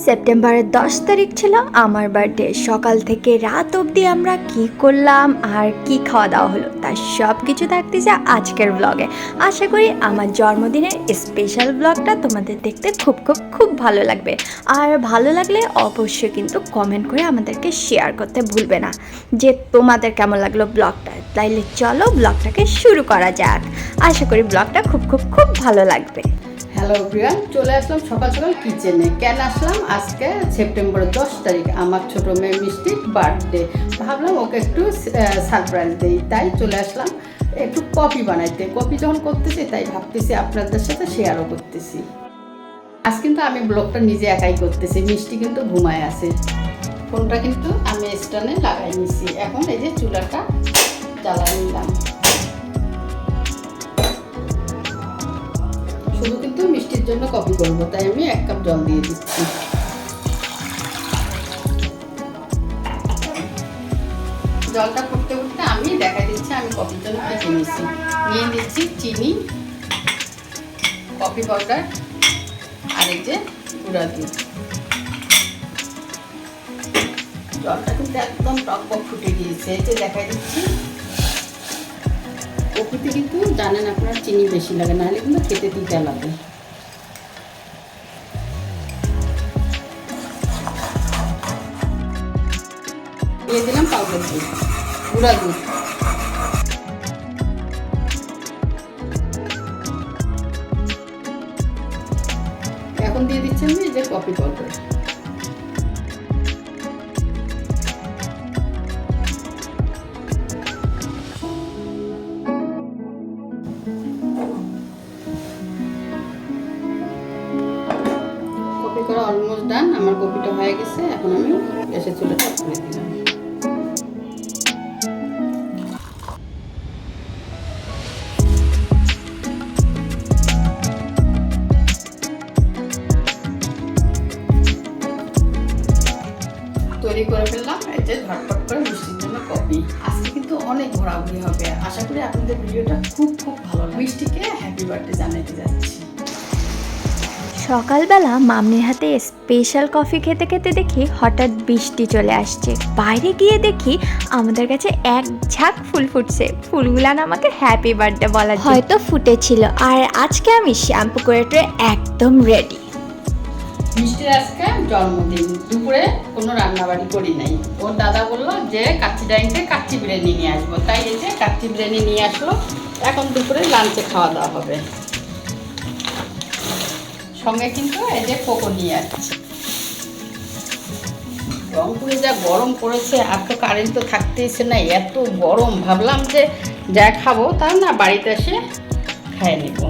সেপ্টেম্বরের দশ তারিখ ছিল আমার বার্থডে। সকাল থেকে রাত অবধি আমরা কি করলাম আর কি খাওয়া দাওয়া হলো তার সব কিছু থাকতেছে আজকের ব্লগে আশা করি আমার জন্মদিনের স্পেশাল ব্লগটা তোমাদের দেখতে খুব খুব খুব ভালো লাগবে। আর ভালো লাগলে অবশ্যই কিন্তু কমেন্ট করে আমাদেরকে শেয়ার করতে ভুলবে না। যে তোমাদের কেমন লাগল ব্লগটা তাইলে চলো ব্লগটাকে শুরু করা যাক। আশা করি ব্লগটা খুব খুব খুব ভালো লাগবে। হ্যালো প্রিয়ান চলে আসলাম সকাল সকাল কিচেনে কেন আসলাম? আজকে সেপ্টেম্বরের দশ তারিখ, আমার ছোট মেয়ে মিষ্টির বার্থডে ভাবলাম ওকে একটু সারপ্রাইজ দিই। তাই চলে আসলাম একটু কফি বানাইতে। কফি যখন করতেছি, তাই ভাবতেছি আপনাদের সাথে শেয়ারও করতেছি। আজ কিন্তু আমি ব্লগটা নিজে একাই করতেছি। মিষ্টি কিন্তু ঘুমায় আছে। ফোনটা কিন্তু আমি স্টানে লাগাই নিছি। এখন এই যে চুলাটা জ্বালাই নিলাম। শুধু কিন্তু মিষ্টির জন্য কফি করব, তাই আমি এক কাপ জল দিয়ে দিচ্ছি। জলটা ফুটতে ফুটতে আমি দেখা দিচ্ছি, আমি কফির জন্য কি কি নিচ্ছি। নিয়ে নিচ্ছি চিনি, কফি পাউডার, আর এই যে গুঁড়া দুধ জলটা কিন্তু একদম টক টক ফুটে গিয়েছে, এই যে দেখা দিচ্ছি। কফিতে কিন্তু জানেন আপনার চিনি বেশি লাগে, নাহলে কিন্তু খেতে তিতা লাগে। দিয়ে দিলাম পাউডার দুধ গুঁড়া দুধ এখন দিয়ে দিচ্ছেন যে কফি পাউডার গেছে এখন আমি গ্যাসের চুলাটা খুলে দিলাম। তৈরি করে ফেললাম যে ঝটপট করে মিষ্টির জন্য কপি আজকে কিন্তু অনেক ঘোরাঘুরি হবে আশা করি আপনাদের ভিডিওটা খুব খুব ভালো মিষ্টিকে হ্যাপি বার্থডে জানাতে যাচ্ছি। সকালবেলা মামনির হাতে স্পেশাল কফি খেতে খেতে দেখি হঠাৎ বৃষ্টি চলে আসছে। বাইরে গিয়ে দেখি আমাদের কাছে এক ঝাঁক ফুল ফুটছে। ফুলগুলান আমাকে হ্যাপি বার্থডে বলা হয়তো ফুটেছিল। আর আজকে আমি শ্যাম্পু করে টুয়ে একদম রেডি মিষ্টির আজকে জন্মদিন। দুপুরে কোনো রান্নাবাড়ি করি নাই। ওর দাদা বলল যে কাচ্চি ডাইনিতে কাচ্চি বিরিয়ানি নিয়ে আসব। তাই যে কাচ্চি বিরিয়ানি নিয়ে আসলো। এখন দুপুরে লাঞ্চে খাওয়া দাওয়া হবে। সঙ্গে কিন্তু এই যে কোকো নিয়ে আসছি। রংপুরে যা গরম পড়েছে, আর তো কারেন্ট তো থাকতেইছে না, এত গরম। ভাবলাম যে যা খাব তা না, বাড়িতে এসে খাইয়ে নেব।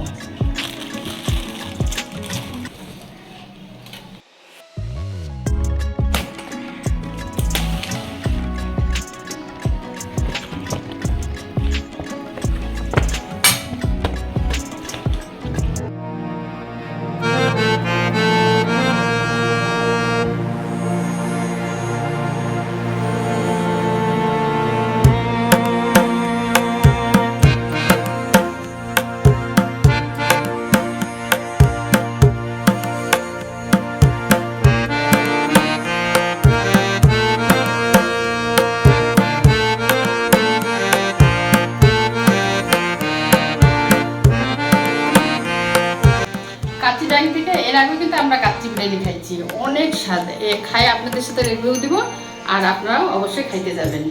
বিরিয়ানি খাইছি। অনেক স্বাদ। এ, খাই, আপনাদের সাথে রিভিউ দিব, আর আপনারাও অবশ্যই খাইতে যাবেন।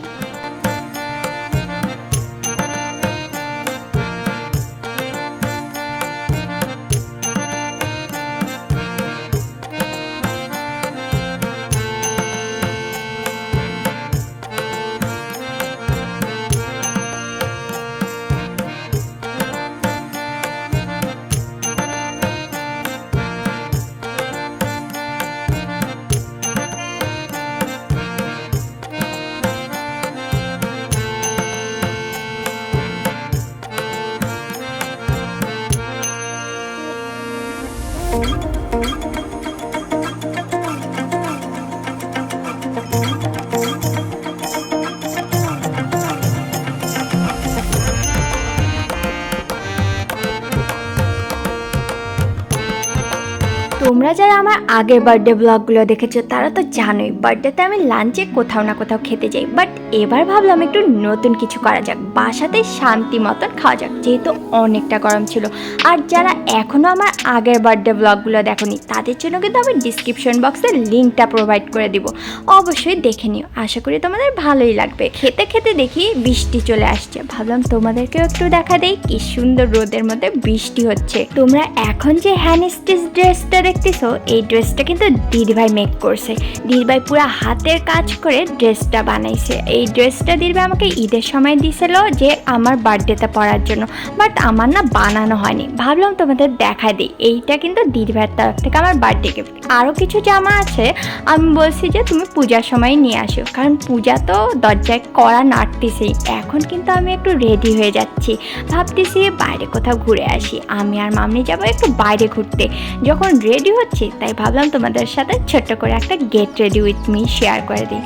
তোমরা যারা আমার আগের বার্থডে ব্লগগুলো দেখেছ তারা তো জানোই বার্থডেতে আমি লাঞ্চে কোথাও না কোথাও খেতে যাই বাট এবার ভাবলাম একটু নতুন কিছু করা যাক। বাসাতে শান্তি মতন খাওয়া যাক, যেহেতু অনেকটা গরম ছিল। আর যারা এখনও আমার আগের বার্থডে ব্লগগুলো দেখোনি, তাদের জন্য কিন্তু আমি ডিসক্রিপশন বক্সে লিঙ্কটা প্রোভাইড করে দিব। অবশ্যই দেখে নিও, আশা করি তোমাদের ভালোই লাগবে। খেতে খেতে দেখি বৃষ্টি চলে আসছে। ভাবলাম তোমাদেরকেও একটু দেখা দেই, কি সুন্দর রোদের মধ্যে বৃষ্টি হচ্ছে। তোমরা এখন যে হ্যান্ড স্টিচ ড্রেসটা দেখতেছো, এই ড্রেসটা কিন্তু দিদিভাই মেক করছে। দিদিভাই পুরো হাতের কাজ করে ড্রেসটা বানাইছে। এই ড্রেসটা দিবে আমাকে ঈদের সময় দিছিল যে আমার বার্থডেতে পরার জন্য। বাট আমার না বানানো হয়নি। ভাবলাম তোমাদের দেখা দিই। এইটা কিন্তু দিদিভাইয়ের তরফ থেকে আমার বার্থডে গিফট আরও কিছু জামা আছে, আমি বলছি যে তুমি পূজার সময় নিয়ে আসো। কারণ পূজা তো দরজায় করা নাড়তেছেই। এখন কিন্তু আমি একটু রেডি হয়ে যাচ্ছি। ভাবতেছি বাইরে কোথাও ঘুরে আসি। আমি আর মামনি যাব একটু বাইরে ঘুরতে। যখন রেডি হচ্ছি, তাই ভাবলাম তোমাদের সাথে ছোট্ট করে একটা get ready with me share করে দিই।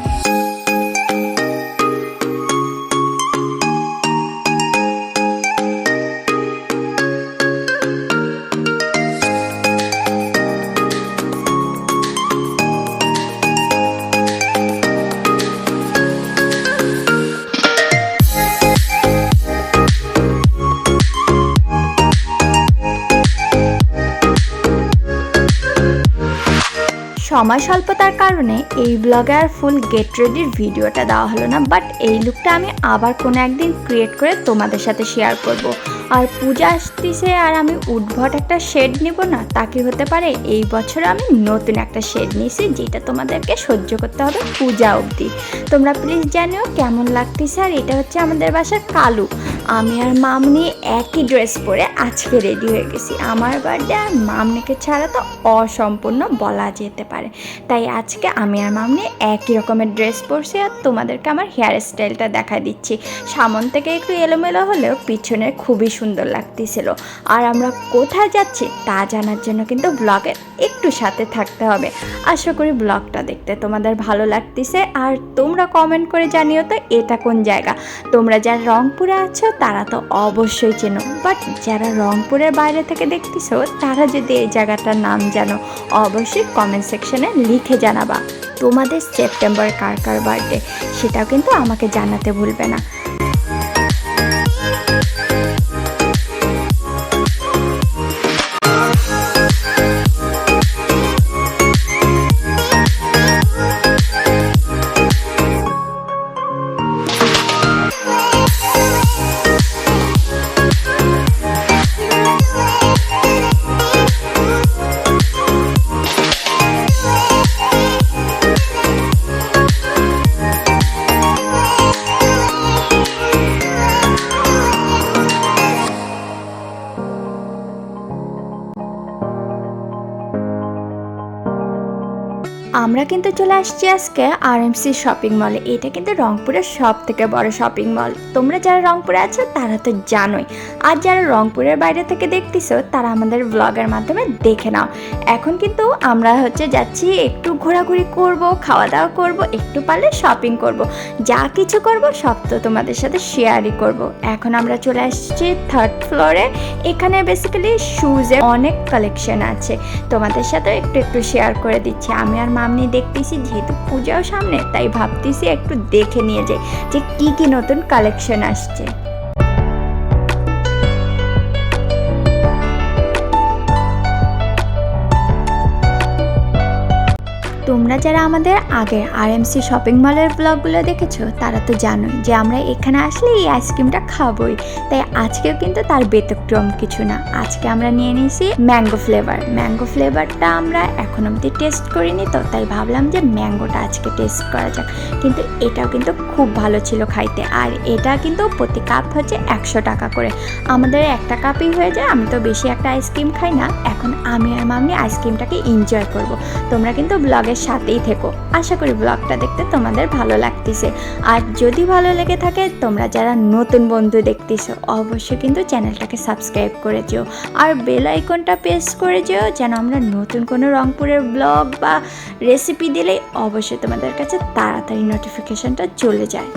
সময় স্বল্পতার কারণে এই ব্লগে আর ফুল গেট রেডির ভিডিওটা দেওয়া হলো না বাট এই লুকটা আমি আবার কোনো একদিন ক্রিয়েট করে তোমাদের সাথে শেয়ার করব। আর পূজা আসতেছে আর আমি উদ্ভট একটা শেড নিব না, তা কি হতে পারে? এই বছর আমি নতুন একটা শেড নিয়েছি, যেটা তোমাদেরকে সহ্য করতে হবে পূজা অবধি। তোমরা প্লিজ জানিও কেমন লাগতেছে, আর এটা হচ্ছে আমাদের বাসার কালু। আমি আর মামনি একই ড্রেস পরে আজকে রেডি হয়ে গেছি। আমার বার্থডে আর মামনিকে ছাড়া তো অসম্পূর্ণ বলা যেতে পারে। তাই আজকে আমি আর মামনি একই রকমের ড্রেস পরছি আর তোমাদেরকে আমার হেয়ার স্টাইলটা দেখা দিচ্ছি। সামন থেকে একটু এলোমেলো হলেও পিছনে খুবই সুন্দর লাগতেছিল। আর আমরা কোথায় যাচ্ছি তা জানার জন্য কিন্তু ব্লগের একটু সাথে থাকতে হবে। আশা করি ব্লগটা দেখতে তোমাদের ভালো লাগতেছে। আর তোমরা কমেন্ট করে জানিও তো এটা কোন জায়গা। তোমরা যারা রংপুরে আছো তারা তো অবশ্যই চেনো। বাট যারা রংপুরের বাইরে থেকে দেখতেছো, তারা যদি এই জায়গাটার নাম জানো, অবশ্যই কমেন্ট সেকশনে লিখে জানাবা। তোমাদের সেপ্টেম্বর কার কার বার্থডে সেটাও কিন্তু আমাকে জানাতে ভুলবে না। কিন্তু চলে আসছি আজকে আরএমসি শপিং মলে এটা কিন্তু রংপুরের সব থেকে বড় শপিং মল তোমরা যারা রংপুরে আছো, তারা তো জানোই। আর যারা রংপুরের বাইরে থেকে দেখতেছো, তারা আমাদের ব্লগের মাধ্যমে দেখে নাও। এখন কিন্তু আমরা হচ্ছে যাচ্ছি, একটু ঘোরাঘুরি করব খাওয়া দাওয়া করব, একটু পারলে শপিং করব। যা কিছু করব, সব তো তোমাদের সাথে শেয়ারই করব। এখন আমরা চলে আসছি থার্ড ফ্লোরে এখানে বেসিক্যালি শুজের অনেক কালেকশন আছে। তোমাদের সাথে একটু একটু শেয়ার করে দিচ্ছি। আমি আর মামনি দেখতেছি যেহেতু পূজাও সামনে, তাই ভাবতেছি একটু দেখে নিয়ে যাই যে কি কি নতুন কালেকশন আসছে। তোমরা যারা আমাদের আগের আরএমসি শপিং মলের ব্লগগুলো দেখেছ, তারা তো জানোই যে আমরা এখানে আসলে এই আইসক্রিমটা খাবোই। তাই আজকেও কিন্তু তার ব্যতিক্রম কিছু না। আজকে আমরা নিয়ে নিয়েছি ম্যাঙ্গো ফ্লেভার ম্যাঙ্গো ফ্লেভারটা আমরা এখন অবধি টেস্ট করিনি তো, তাই ভাবলাম যে ম্যাঙ্গোটা আজকে টেস্ট করা যাক। কিন্তু এটাও কিন্তু খুব ভালো ছিল খাইতে। আর এটা কিন্তু প্রতি কাপ হচ্ছে একশো টাকা করে। আমাদের একটা কাপই হয়ে যায়, আমি তো বেশি একটা আইসক্রিম খাই না। এখন আমি আর মামনি আইসক্রিমটাকে এনজয় করব। তোমরা কিন্তু ব্লগের সাথেই থেকো। আশা করি ব্লগটা দেখতে তোমাদের ভালো লাগতেছে। আর যদি ভালো লেগে থাকে, তোমরা যারা নতুন বন্ধু দেখতেছো, অবশ্যই কিন্তু চ্যানেলটাকে সাবস্ক্রাইব করে যেও। আর বেল আইকনটা প্রেস করে যেও, যেন আমরা নতুন কোনো রংপুরের ব্লগ বা রেসিপি দিলেই অবশ্যই তোমাদের কাছে তাড়াতাড়ি নোটিফিকেশনটা চলে যায়।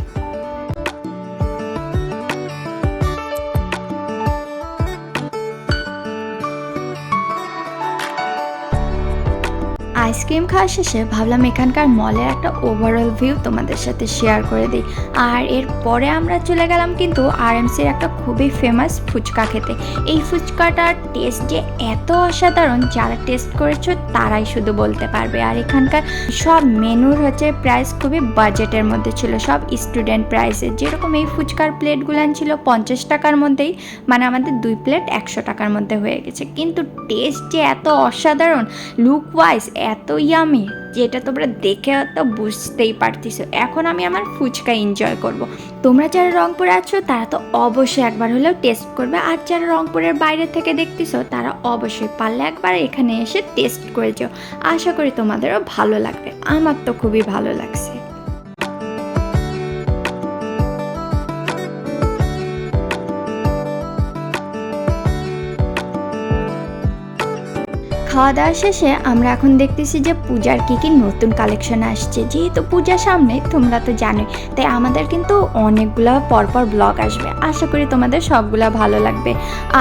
আইসক্রিম খাওয়া শেষে ভাবলাম এখানকার মলের একটা ওভারঅল ভিউ তোমাদের সাথে শেয়ার করে দিই। আর এরপরে আমরা চলে গেলাম কিন্তু আরএমসির একটা খুবই ফেমাস ফুচকা খেতে। এই ফুচকাটার টেস্ট যে এত অসাধারণ, যারা টেস্ট করেছ তারাই শুধু বলতে পারবে। আর এখানকার সব মেনুর হচ্ছে প্রাইস খুবই বাজেটের মধ্যে ছিল। সব স্টুডেন্ট প্রাইসে যেরকম এই ফুচকার প্লেটগুলান ছিল পঞ্চাশ টাকার মধ্যেই মানে আমাদের দুই প্লেট একশো টাকার মধ্যে হয়ে গেছে। কিন্তু টেস্ট যে এত অসাধারণ লুক ওয়াইজ এত ইয়ামি যেটা তোমরা দেখে তো বুঝতেই পারতেছো। এখন আমি আমার ফুচকা এনজয় করব। তোমরা যারা রংপুরে আছো, তারা তো অবশ্যই একবার হলেও টেস্ট করবে। আর যারা রংপুরের বাইরে থেকে দেখতেছো, তারা অবশ্যই পারলে একবার এখানে এসে টেস্ট করে যাও। আশা করি তোমাদেরও ভালো লাগবে। আমার তো খুবই ভালো লাগছে। খাওয়া দাওয়া শেষে আমরা এখন দেখতেছি যে পূজার কী কী নতুন কালেকশন আসছে। যেহেতু পূজা সামনে, তোমরা তো জানোই, তাই আমাদের কিন্তু অনেকগুলো পরপর ব্লগ আসবে। আশা করি তোমাদের সবগুলা ভালো লাগবে।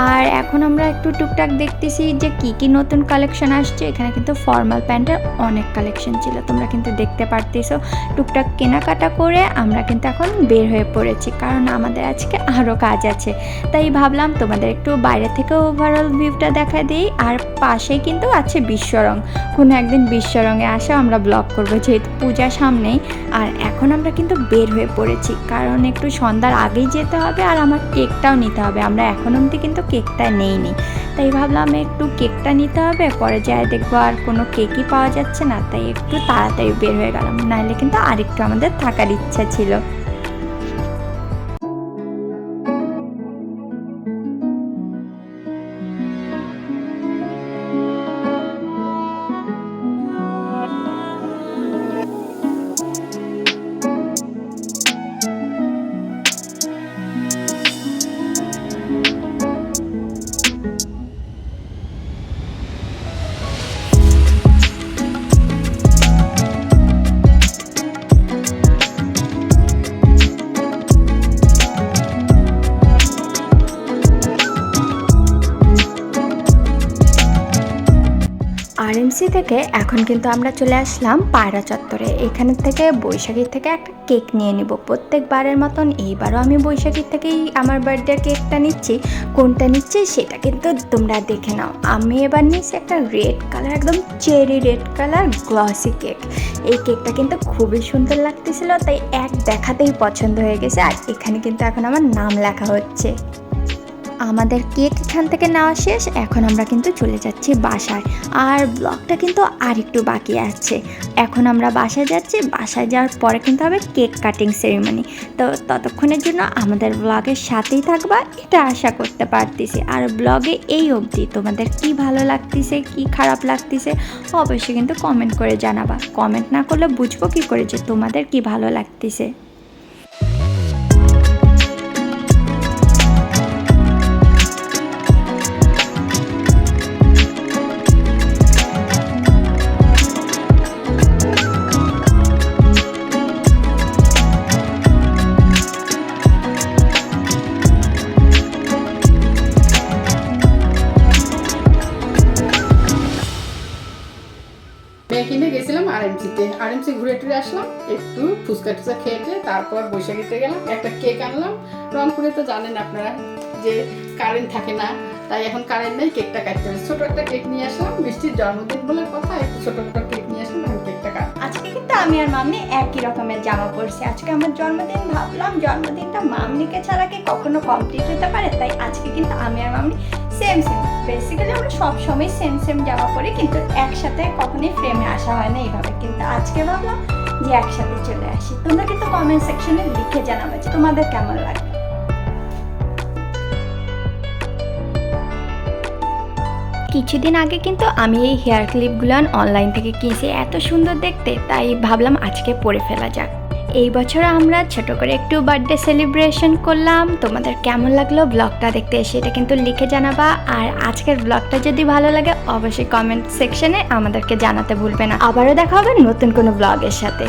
আর এখন আমরা একটু টুকটাক দেখতেছি যে কী কী নতুন কালেকশন আসছে। এখানে কিন্তু ফর্মাল প্যান্টের অনেক কালেকশন ছিল, তোমরা কিন্তু দেখতে পারতেছো। টুকটাক কেনাকাটা করে আমরা কিন্তু এখন বের হয়ে পড়েছি, কারণ আমাদের আজকে আরও কাজ আছে। তাই ভাবলাম তোমাদের একটু বাইরে থেকে ওভারঅল ভিউটা দেখা দিই। আর পাশেই কিন্তু আছে বিশ্বরং। কোনো একদিন বিশ্বরঙে আসা আমরা ব্লগ করব, যেহেতু পূজা সামনেই। আর এখন আমরা কিন্তু বের হয়ে পড়েছি, কারণ একটু সন্ধ্যার আগেই যেতে হবে আর আমার কেকটাও নিতে হবে। আমরা এখন অবধি কিন্তু কেকটা নেইনি। তাই ভাবলাম একটু কেকটা নিতে হবে, পরে যায় দেখব আর কোনো কেকই পাওয়া যাচ্ছে না। তাই একটু তাড়াতাড়ি বের হয়ে গেলাম নাহলে কিন্তু আরেকটু আমাদের থাকার ইচ্ছা ছিল। আরএমসি থেকে এখন কিন্তু আমরা চলে আসলাম পায়রা চত্বরে। এখানে থেকে বৈশাখীর থেকে একটা কেক নিয়ে নিব। প্রত্যেকবারের মতন এইবারও আমি বৈশাখীর থেকেই আমার বার্থডে কেকটা নিচ্ছি। কোনটা নিচ্ছি সেটা কিন্তু তোমরা দেখে নাও। আমি এবার নিচ্ছি একটা রেড কালার, একদম cherry red colour glossy cake. এই কেকটা কিন্তু খুবই সুন্দর লাগতেছিল, তাই এক দেখাতেই পছন্দ হয়ে গেছে। আর এখানে কিন্তু এখন আমার নাম লেখা হচ্ছে। আমাদের কেক এখান থেকে নেওয়া শেষ, এখন আমরা কিন্তু চলে যাচ্ছি বাসায়। আর ব্লগটা কিন্তু আর একটু বাকি আছে। এখন আমরা বাসায় যাচ্ছি, বাসায় যাওয়ার পরে কিন্তু হবে কেক কাটিং সেরিমনি তো ততক্ষণের জন্য আমাদের ব্লগের সাথেই থাকবা, এটা আশা করতে পারতেছি। আর ব্লগে এই অবধি, তোমাদের কি ভালো লাগতেছে, কি খারাপ লাগতেছে, অবশ্যই কিন্তু কমেন্ট করে জানাবা। কমেন্ট না করলে বুঝব কি করে যে তোমাদের কি ভালো লাগতেছে। ফুচকা টুচকা খেয়েটে তারপর বৈশাখীতে গেলাম, একটা কেক আনলাম। রংপুরে তো জানেন আপনারা যে কারেন্ট থাকে না, তাই এখন কারেন্ট নেই, কেকটা কাটতে হবে। ছোট একটা কেক নিয়ে আসলাম, মিষ্টির জন্মদিন বলে কথা, একটু ছোট একটা কেক নিয়ে আসলাম, এখন কেকটা কাট আজকে কিন্তু আমি আর মামনি একই রকমের জামা পরছি। আজকে আমার জন্মদিন ভাবলাম, জন্মদিনটা মামনিকে ছাড়া কি কখনো কমপ্লিট হতে পারে? তাই আজকে কিন্তু আমি আর মামনি সেম সেম বেসিক্যালি আমরা সব সময় সেম সেম জামা পরি, কিন্তু একসাথে কখনোই ফ্রেমে আসা হয় না এইভাবে। কিন্তু আজকে ভাবলাম যে একসাথে চলে আসি। তোমরা কিন্তু কমেন্ট সেকশনে লিখে জানাবে যে তোমাদের কেমন লাগে। কিছুদিন আগে কিন্তু আমি এই হেয়ার ক্লিপগুলো অনলাইন থেকে কিনছি, এত সুন্দর দেখতে, তাই ভাবলাম আজকে পরে ফেলা যাক। এই বছর আমরা ছোট করে একটু বার্থডে সেলিব্রেশন করলাম। তোমাদের কেমন লাগল ব্লগটা দেখতে সেটা কিন্তু লিখে জানাবা। আর আজকের ব্লগটা যদি ভালো লাগে, অবশ্যই কমেন্ট সেকশনে আমাদেরকে জানাতে ভুলবে না। আবারও দেখা হবে নতুন কোনো ব্লগের সাথে।